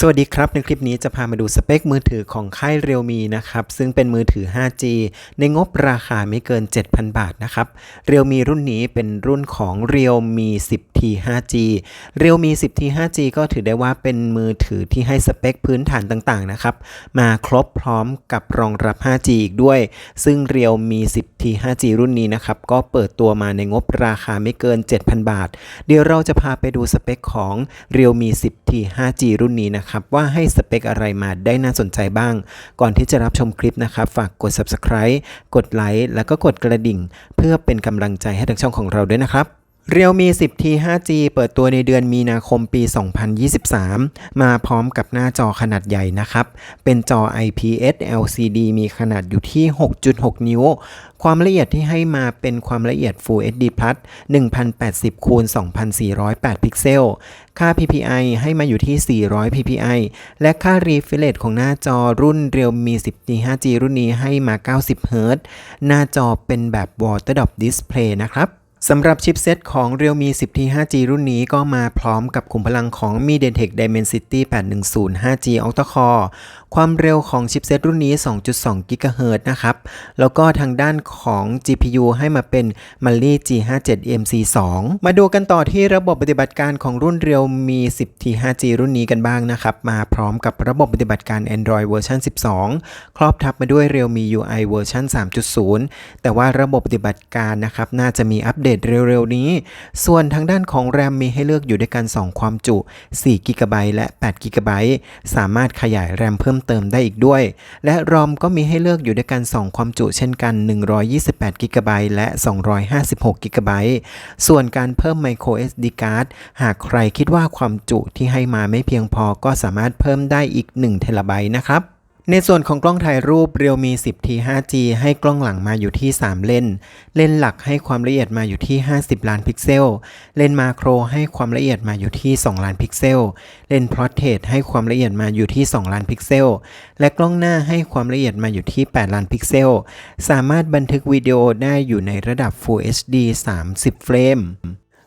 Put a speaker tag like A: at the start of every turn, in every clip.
A: สวัสดีครับ ในคลิปนี้จะพามาดูสเปคมือถือของค่ายเรียวมีนะครับ ซึ่งเป็นมือถือ 5G ในงบราคาไม่เกิน 7,000 บาทนะครับเรียวมีรุ่นนี้เป็นรุ่นของเรียวมี 10T 5G เรียวมี 10T 5G ก็ถือได้ว่าเป็นมือถือที่ให้สเปคพื้นฐานต่างๆนะครับ มาครบพร้อมกับรองรับ 5G อีกด้วย ซึ่งเรียวมี 10T 5G รุ่นนี้นะครับ ก็เปิดตัวมาในงบราคาไม่เกิน 7,000 บาท เดี๋ยวเราจะพาไปดูสเปคของเรียวมี 10T 5G รุ่นนี้นะครับว่าให้สเปคอะไรมาได้น่าสนใจบ้าง ก่อนที่จะรับชมคลิปนะครับ ฝากกด subscribe กดไลค์แล้วก็กดกระดิ่ง เพื่อเป็นกำลังใจให้ทางช่องของเราด้วยนะครับ เรียวมี 10T 5G เปิดตัวในเดือนมีนาคมปี 2023 มาพร้อมกับหน้าจอขนาดใหญ่นะครับ เป็นจอ IPS LCD มีขนาดอยู่ที่ 6.6 นิ้ว ความละเอียดที่ให้มาเป็นความละเอียด Full HD Plus 1080คูณ2408 พิกเซล ค่า PPI ให้มาอยู่ที่ 400 PPI และค่า refresh ของหน้าจอรุ่น Realme 10T 5G รุ่นนี้ให้มา 90 Hz หน้าจอเป็นแบบ Water Drop Display นะครับ สำหรับชิปเซตของ Realme 10T 5G รุ่นนี้ก็มาพร้อมกับขุมพลังของ MediaTek Dimensity 810 5G Octa Core ความเร็วของชิปเซตรุ่นนี้ 2.2 GHz นะครับ แล้วก็ทางด้านของ GPU ให้มาเป็น Mali G57 MC2 มาดูกันต่อที่ระบบปฏิบัติการของรุ่น Realme 10T 5G รุ่นนี้กันบ้างนะครับ มาพร้อมกับระบบปฏิบัติการ Android เวอร์ชัน12 ครอบทับมาด้วย Realme UI เวอร์ชัน3.0 แต่ว่าระบบปฏิบัติการนะครับน่าจะมีอัปเดตเร็วๆนี้ ส่วนทางด้านของ RAM มีให้เลือกอยู่ด้วยกัน 2 ความจุ 4 g b และ8 g b สามารถขยาย RAM เพิ่มเติมได้อีกด้วย และ ROM ก็มีให้เลือกอยู่ด้วยกัน 2 ความจุเช่นกัน 128 g b และ 256 g b ส่วนการเพิ่ม micro SD card หากใครคิดว่าความจุที่ให้มาไม่เพียงพอก็สามารถเพิ่มได้อีก1 t b นะครับ ในส่วนของกล้องถ่ายรูป Realme 10T 5G ให้กล้องหลังมาอยู่ที่ 3 เลนเลนหลักให้ความละเอียดมาอยู่ที่ 50 ล้านพิกเซล เลนมาโครให้ความละเอียดมาอยู่ที่ 2 ล้านพิกเซล เลนพลอตเทรให้ความละเอียดมาอยู่ที่ 2 ล้านพิกเซล และกล้องหน้าให้ความละเอียดมาอยู่ที่ 8 ล้านพิกเซล สามารถบันทึกวิดีโอได้อยู่ในระดับ Full HD 30 เฟรม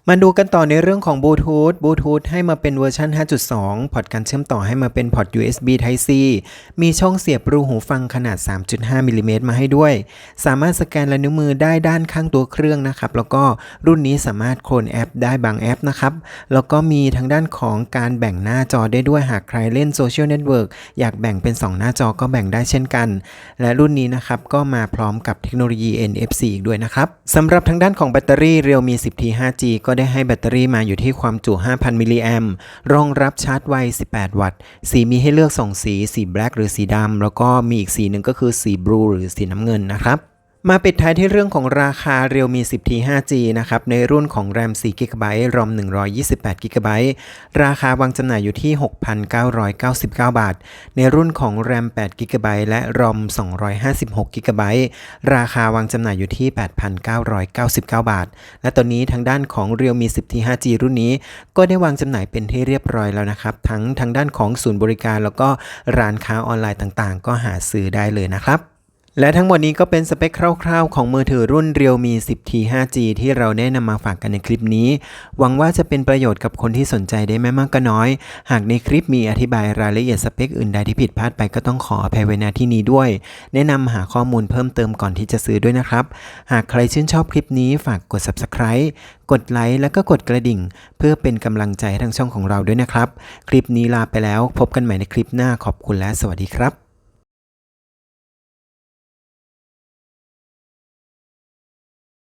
A: มาดูกันต่อในเรื่องของบลูทูธบลูทูธให้มาเป็นเวอร์ชัน5.2 พอร์ตการเชื่อมต่อให้มาเป็นพอร์ต USB Type C มีช่องเสียบรูหูฟังขนาด 3.5มิลลิเมตรมาให้ด้วย สามารถสแกนลายนิ้วมือได้ด้านข้างตัวเครื่องนะครับ แล้วก็รุ่นนี้สามารถโคลนแอปได้บางแอปนะครับ แล้วก็มีทางด้านของการแบ่งหน้าจอได้ด้วยหากใครเล่นโซเชียลเน็ตเวิร์กอยากแบ่งเป็น 2 หน้าจอก็แบ่งได้เช่นกัน และรุ่นนี้นะครับก็มาพร้อมกับเทคโนโลยี NFC อีกด้วยนะครับสำหรับทางด้านของแบตเตอรี่ Realme 10T 5G ก็ได้ให้แบตเตอรี่มาอยู่ที่ความจุ 5,000 มิลลิแอมรองรับชาร์จไว 18 วัตต์ สีมีให้เลือก 2 สี สีแบล็กหรือสีดำ แล้วก็มีอีกสีหนึ่งก็คือสีบลูหรือสีน้ำเงินนะครับ มาปิดท้ายที่เรื่องของราคา Realme 10T 5G นะครับในรุ่นของ RAM 4 GB ROM 128 GB ราคาวางจำหน่ายอยู่ที่ 6,999 บาท ในรุ่นของ RAM 8 GB และ ROM 256 GB ราคาวางจำหน่ายอยู่ที่ 8,999 บาท และตอนนี้ทางด้านของ Realme 10T 5G รุ่นนี้ ก็ได้วางจำหน่ายเป็นที่เรียบร้อยแล้วนะครับ ทั้งทางด้านของศูนย์บริการแล้วก็ร้านค้าออนไลน์ต่างๆ ก็หาซื้อได้เลยนะครับ และทั้งหมดนี้ก็เป็นสเปคคร่าวๆ ของมือถือรุ่น Realme 10T 5G ที่เราได้นำมาฝากกันในคลิปนี้ หวังว่าจะเป็นประโยชน์กับคนที่สนใจได้ไม่มากก็น้อย หากในคลิปมีอธิบายรายละเอียดสเปคอื่นใดที่ผิดพลาดไปก็ต้องขออภัยไว้ณที่นี้ด้วย แนะนำหาข้อมูลเพิ่มเติมก่อนที่จะซื้อด้วยนะครับ หากใครชื่นชอบคลิปนี้ฝากกด subscribe กดไลค์แล้วก็กดกระดิ่ง เพื่อเป็นกำลังใจทางช่องของเราด้วยนะครับ คลิปนี้ลาไปแล้ว พบกันใหม่ในคลิปหน้าขอบคุณและสวัสดีครับ